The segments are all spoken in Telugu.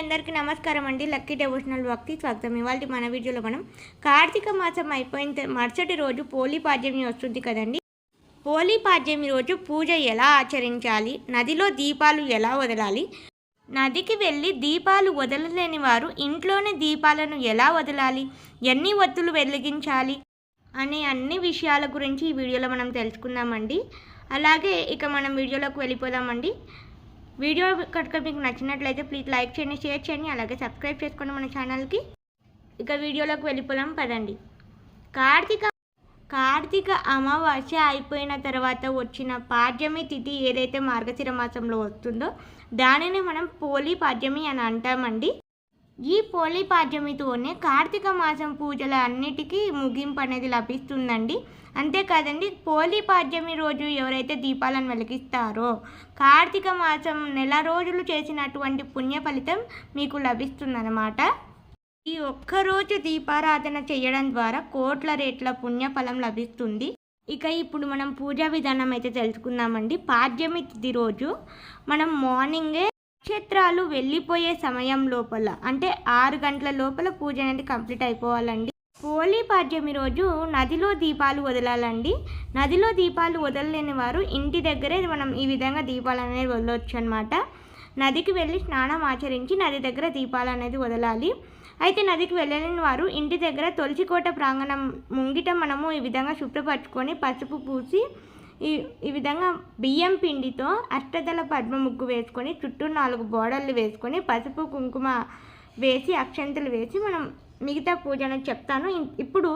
అందరికీ నమస్కారం అండి. లక్కీ డెవోషనల్ భక్తి స్వాగతం. ఇవాళ మన వీడియోలో మనం కార్తీక మాసం అయిపోయిన మరుసటి రోజు పోలీ పాడ్యమి వస్తుంది కదండి. పోలీ పాడ్యమి రోజు పూజ ఎలా ఆచరించాలి? నదిలో దీపాలు ఎలా వదలాలి? నదికి వెళ్ళి దీపాలు వదలలేని వారు ఇంట్లోనే దీపాలను ఎలా వదలాలి? ఎన్ని ఒత్తులు వెలిగించాలి? అనే అన్ని విషయాల గురించి ఈ వీడియోలో మనం తెలుసుకుందామండి. అలాగే ఇక మనం వీడియోలోకి వెళ్ళిపోదామండి. వీడియో కనుక మీకు నచ్చినట్లయితే ప్లీజ్ లైక్ చేయండి షేర్ చేయండి అలాగే సబ్స్క్రైబ్ చేసుకోండి మన ఛానల్కి. ఇక వీడియోలోకి వెళ్ళిపోదాం పదండి. కార్తీక కార్తీక అమావాస్య అయిపోయిన తర్వాత వచ్చిన పాడ్యమి తిథి ఏదైతే మార్గశిర మాసంలో వస్తుందో దానిని మనం పోలి పాడ్యమి అని అంటామండి. ఈ పోలీ పాడ్యమితోనే కార్తీక మాసం పూజల అన్నిటికీ ముగింపు అనేది లభిస్తుందండి. అంతేకాదండి పోలి పాడ్యమి రోజు ఎవరైతే దీపాలను వెలిగిస్తారో కార్తీక మాసం నెల రోజులు చేసినటువంటి పుణ్య ఫలితం మీకు లభిస్తుందన్నమాట. ఈ ఒక్కరోజు దీపారాధన చేయడం ద్వారా కోట్ల రేట్ల పుణ్యఫలం లభిస్తుంది. ఇక ఇప్పుడు మనం పూజా విధానం అయితే తెలుసుకుందామండి. పాడ్యమి తిథి రోజు మనం మార్నింగే నక్షత్రాలు వెళ్ళిపోయే సమయం లోపల అంటే ఆరు గంటల లోపల పూజ అనేది కంప్లీట్ అయిపోవాలండి. హోలీ పాడ్యమి రోజు నదిలో దీపాలు వదలాలండి. నదిలో దీపాలు వదలలేని వారు ఇంటి దగ్గరే మనం ఈ విధంగా దీపాలు అనేది వదలవచ్చు అనమాట నదికి వెళ్ళి స్నానం ఆచరించి నది దగ్గర దీపాలు అనేది వదలాలి. అయితే నదికి వెళ్ళలేని వారు ఇంటి దగ్గర తులసికోట ప్రాంగణం ముంగిట మనము ఈ విధంగా శుభ్రపరచుకొని పసుపు పూసి ఈ ఈ విధంగా బియ్యం పిండితో అష్టదళ పద్మ ముగ్గు వేసుకొని చుట్టూ నాలుగు బోడళ్ళు వేసుకొని పసుపు కుంకుమ వేసి అక్షంతలు వేసి మనం మిగతా పూజను చెప్తాను. ఇప్పుడు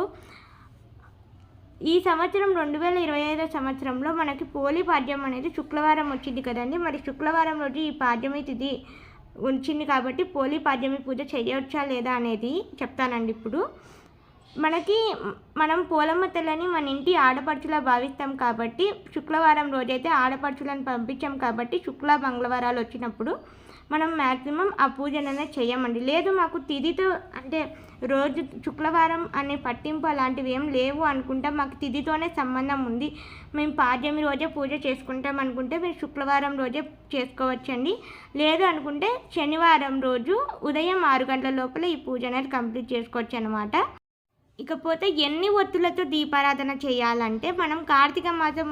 ఈ సంవత్సరం రెండు వేల ఇరవై ఐదో సంవత్సరంలో మనకి పోలి పాడ్యం అనేది శుక్రవారం వచ్చింది కదండి. మరి శుక్రవారం రోజు ఈ పాడ్యమి తిథి వచ్చింది కాబట్టి పోలి పాడ్యమి పూజ చేయవచ్చా లేదా అనేది చెప్తానండి ఇప్పుడు. మనకి మనం పోలమ్మ తల్లని మన ఇంటి ఆడపడుచులా భావిస్తాం కాబట్టి శుక్రవారం రోజైతే ఆడపడుచులను పంపించాం కాబట్టి శుక్ల మంగళవారాలు వచ్చినప్పుడు మనం మ్యాక్సిమం ఆ పూజను అనేది చేయమండి. లేదు మాకు తిథితో అంటే రోజు శుక్రవారం అనే పట్టింపు అలాంటివి ఏం లేవు అనుకుంటా. మాకు తిథితోనే సంబంధం ఉంది. మేము పాడ్యమి రోజే పూజ చేసుకుంటాం అనుకుంటే మీరు శుక్రవారం రోజే చేసుకోవచ్చండి. లేదు అనుకుంటే శనివారం రోజు ఉదయం ఆరు గంటల లోపల ఈ పూజ అనేది కంప్లీట్ చేసుకోవచ్చు అనమాట ఇకపోతే ఎన్ని ఒత్తులతో దీపారాధన చేయాలంటే మనం కార్తీక మాసం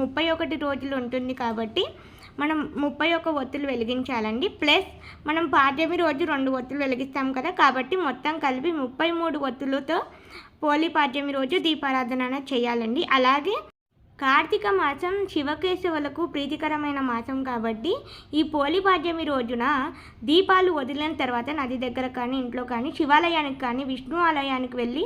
ముప్పై ఒకటి రోజులు ఉంటుంది కాబట్టి మనం ముప్పై ఒక్క ఒత్తులు వెలిగించాలండి. ప్లస్ మనం పాడ్యమి రోజు రెండు ఒత్తులు వెలిగిస్తాం కదా కాబట్టి మొత్తం కలిపి ముప్పై మూడు ఒత్తులతో పోలీ పాడ్యమి రోజు దీపారాధన చేయాలండి. అలాగే కార్తీక మాసం శివకేశవులకు ప్రీతికరమైన మాసం కాబట్టి ఈ పోలి పాడ్యమి రోజున దీపాలు వదిలిన తర్వాత నది దగ్గర కానీ ఇంట్లో కానీ శివాలయానికి కానీ విష్ణు ఆలయానికి వెళ్ళి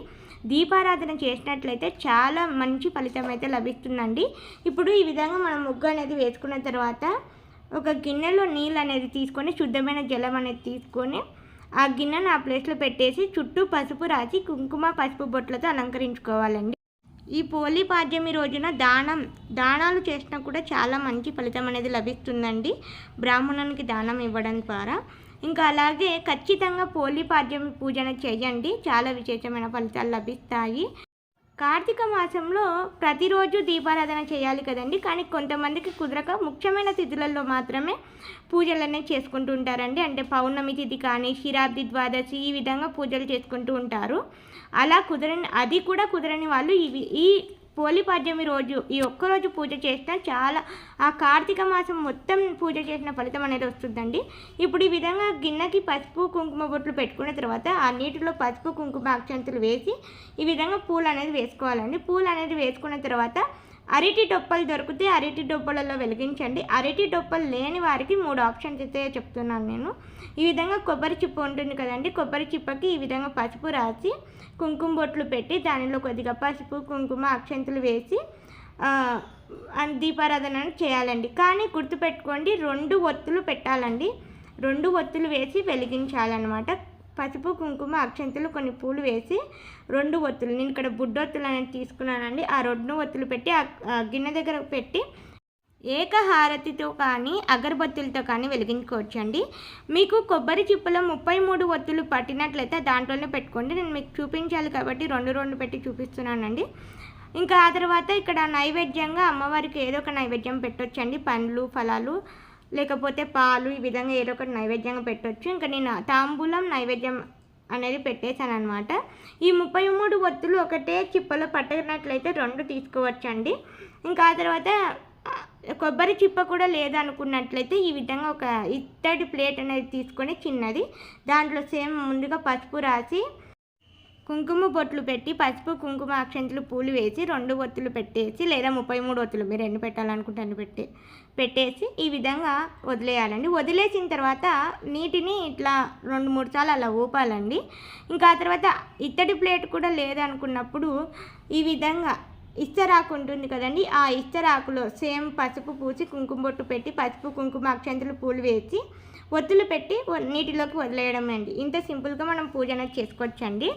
దీపారాధన చేసినట్లయితే చాలా మంచి ఫలితం అయితే లభిస్తుందండి. ఇప్పుడు ఈ విధంగా మనం ముగ్గు అనేది వేసుకున్న తర్వాత ఒక గిన్నెలో నీళ్ళు అనేది తీసుకొని శుద్ధమైన జలం అనేది తీసుకొని ఆ గిన్నెను ఆ ప్లేస్లో పెట్టేసి చుట్టూ పసుపు రాసి కుంకుమ పసుపు బొట్లతో అలంకరించుకోవాలండి. ఈ పోలీ పాడ్యమి రోజున దానం దానాలు చేసినా కూడా చాలా మంచి ఫలితం అనేది లభిస్తుందండి. బ్రాహ్మణునికి దానం ఇవ్వడం ద్వారా. ఇంకా అలాగే ఖచ్చితంగా పోలీ పాడ్యమి పూజన చేయండి. చాలా విశేషమైన ఫలితాలు లభిస్తాయి. కార్తీక మాసంలో ప్రతిరోజు దీపారాధన చేయాలి కదండి. కానీ కొంతమందికి కుదరక ముఖ్యమైన తిథులలో మాత్రమే పూజలనే చేసుకుంటూ ఉంటారండి. అంటే పౌర్ణమి తిథి కానీ శిరాబ్ది ద్వాదశి ఈ విధంగా పూజలు చేసుకుంటూ ఉంటారు. అలా కుదరని అది కూడా కుదరని వాళ్ళు ఇవి ఈ పోలిపాడ్యమి రోజు ఈ ఒక్కరోజు పూజ చేస్తే చాలా ఆ కార్తీక మాసం మొత్తం పూజ చేసిన ఫలితం అనేది వస్తుందండి. ఇప్పుడు ఈ విధంగా గిన్నెకి పసుపు కుంకుమ బొట్లు పెట్టుకున్న తర్వాత ఆ నీటిలో పసుపు కుంకుమ అక్షంతులు వేసి ఈ విధంగా పూలు అనేది వేసుకోవాలండి. పూలు అనేది వేసుకున్న తర్వాత అరటి డొప్పలు దొరికితే అరటి డొప్పలలో వెలిగించండి. అరటి డొప్పలు లేని వారికి మూడు ఆప్షన్స్ అయితే చెప్తున్నాను నేను. ఈ విధంగా కొబ్బరి చిప్ప ఉంటుంది కదండి కొబ్బరి చిప్పకి ఈ విధంగా పసుపు రాసి కుంకుమ బొట్లు పెట్టి దానిలో కొద్దిగా పసుపు కుంకుమ అక్షంతులు వేసి దీపారాధన చేయాలండి. కానీ గుర్తుపెట్టుకోండి రెండు ఒత్తులు పెట్టాలండి. రెండు ఒత్తులు వేసి వెలిగించాలన్నమాట. పసుపు కుంకుమ అక్షంతులు కొన్ని పూలు వేసి రెండు ఒత్తులు. నేను ఇక్కడ బుడ్డొత్తులు అనేది తీసుకున్నానండి. ఆ రెండు ఒత్తులు పెట్టి ఆ ఆ గిన్నె దగ్గర పెట్టి ఏకహారతితో కానీ అగరబత్తులతో కానీ వెలిగించుకోవచ్చండి. మీకు కొబ్బరి చిప్పలో ముప్పై మూడు ఒత్తులు పట్టినట్లయితే దాంట్లోనే పెట్టుకోండి. నేను మీకు చూపించాలి కాబట్టి రెండు రెండు పెట్టి చూపిస్తున్నానండి. ఇంకా ఆ తర్వాత ఇక్కడ నైవేద్యంగా అమ్మవారికి ఏదో ఒక నైవేద్యం పెట్టొచ్చండి. పండ్లు ఫలాలు లేకపోతే పాలు ఈ విధంగా ఏదో ఒకటి నైవేద్యంగా పెట్టొచ్చు. ఇంకా నేను తాంబూలం నైవేద్యం అనేది పెట్టేశాను అనమాట ఈ ముప్పై మూడు ఒత్తులు ఒకటే చిప్పలో పట్టినట్లయితే రెండు తీసుకోవచ్చండి. ఇంకా ఆ తర్వాత కొబ్బరి చిప్ప కూడా లేదనుకున్నట్లయితే ఈ విధంగా ఒక ఇత్తడి ప్లేట్ అనేది తీసుకొని చిన్నది దాంట్లో సేమ్ ముందుగా పసుపు రాసి కుంకుమ బొట్లు పెట్టి పసుపు కుంకుమ అక్షంతులు పూలు వేసి రెండు ఒత్తులు పెట్టేసి లేదా ముప్పై మూడు ఒత్తులు మీరు ఎన్ని పెట్టాలనుకుంటే అన్ని పెట్టి పెట్టేసి ఈ విధంగా వదిలేయాలండి. వదిలేసిన తర్వాత నీటిని ఇట్లా రెండు మూడు సార్లు అలా ఊపాలండి. ఇంకా ఆ తర్వాత ఇత్తడి ప్లేట్ కూడా లేదనుకున్నప్పుడు ఈ విధంగా ఇస్తరాకు ఉంటుంది కదండి ఆ ఇస్తరాకులో సేమ్ పసుపు పూసి కుంకుమ బొట్టు పెట్టి పసుపు కుంకుమ అక్షంతులు పూలు వేసి ఒత్తులు పెట్టి నీటిలోకి వదిలేయడం అండి ఇంత సింపుల్గా మనం పూజ అనేది చేసుకోవచ్చండి.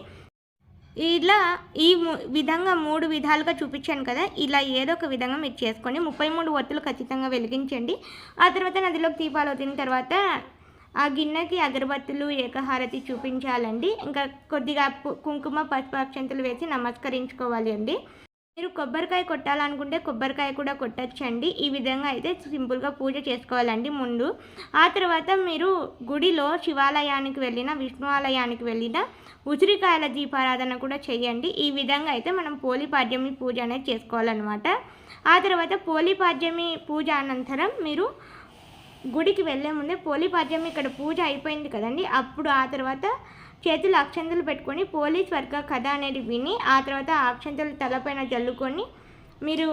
ఇలా ఈ విధంగా మూడు విధాలుగా చూపించాను కదా. ఇలా ఏదో ఒక విధంగా మీరు చేసుకొని ముప్పై మూడు ఒత్తులు ఖచ్చితంగా వెలిగించండి. ఆ తర్వాత నదిలోకి దీపాలు వదిలిన తర్వాత ఆ గిన్నెకి అగరబత్తులు ఏకహారతి చూపించాలండి. ఇంకా కొద్దిగా కుంకుమ పసుపు అక్షంతలు వేసి నమస్కరించుకోవాలి అండి. మీరు కొబ్బరికాయ కొట్టాలనుకుంటే కొబ్బరికాయ కూడా కొట్టచ్చండి. ఈ విధంగా అయితే సింపుల్గా పూజ చేసుకోవాలండి ముందు. ఆ తర్వాత మీరు గుడిలో శివాలయానికి వెళ్ళిన విష్ణు ఆలయానికి వెళ్ళిన ఉసిరికాయల దీపారాధన కూడా చేయండి. ఈ విధంగా అయితే మనం పోలిపాడ్యమి పూజ అనేది చేసుకోవాలన్నమాట. ఆ తర్వాత పోలిపాడ్యమి పూజ అనంతరం మీరు గుడికి వెళ్ళే ముందే పోలిపాడ్యమి ఇక్కడ పూజ అయిపోయింది కదండి. అప్పుడు ఆ తర్వాత చేతులు అక్షంతలు పెట్టుకొని పోలీస్ వర్గ కథ అనేది విని ఆ తర్వాత అక్షంతలు తలపైన జల్లుకొని మీరు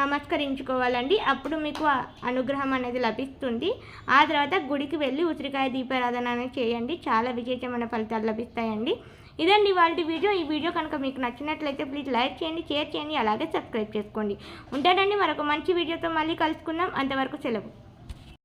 నమస్కరించుకోవాలండి. అప్పుడు మీకు అనుగ్రహం అనేది లభిస్తుంది. ఆ తర్వాత గుడికి వెళ్ళి ఉసిరికాయ దీపారాధన అనేది చేయండి. చాలా విశేషమైన ఫలితాలు లభిస్తాయండి. ఇదండి వాళ్ళ వీడియో. ఈ వీడియో కనుక మీకు నచ్చినట్లయితే ప్లీజ్ లైక్ చేయండి షేర్ చేయండి అలాగే సబ్స్క్రైబ్ చేసుకోండి. ఉంటానండి మరొక మంచి వీడియోతో మళ్ళీ కలుసుకుందాం. అంతవరకు సెలవు.